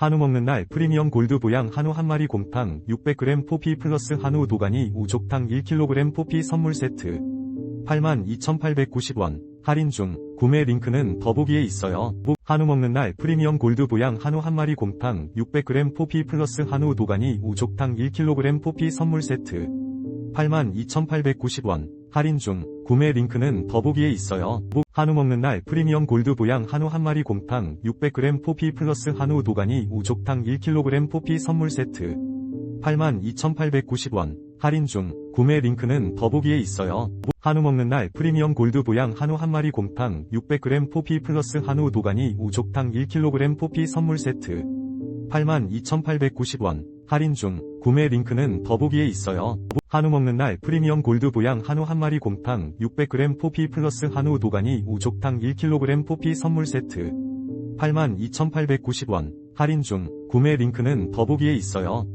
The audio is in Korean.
한우 먹는 날 프리미엄 골드 보양 한우 한 마리 곰탕 600g 포피 플러스 한우 도가니 우족탕 1kg 포피 선물 세트. 82,890원. 할인 중. 구매 링크는 더보기에 있어요. 한우 먹는 날 프리미엄 골드 보양 한우 한 마리 곰탕 600g 포피 플러스 한우 도가니 우족탕 1kg 포피 선물 세트. 82,890원 할인 중 구매 링크는 더보기에 있어요. 한우 먹는 날 프리미엄 골드 보양 한우 한 마리 곰탕 600g 포피 플러스 한우 도가니 우족탕 1kg 포피 선물 세트 82,890원 할인 중 구매 링크는 더보기에 있어요. 한우 먹는 날 프리미엄 골드 보양 한우 한 마리 곰탕 600g 포피 플러스 한우 도가니 우족탕 1kg 포피 선물 세트 82,890원 할인 중 구매 링크는 더보기에 있어요. 한우 먹는 날 프리미엄 골드 보양 한우 한 마리 곰탕 600g 포피 플러스 한우 도가니 우족탕 1kg 포피 선물 세트 82,890원 할인 중 구매 링크는 더보기에 있어요.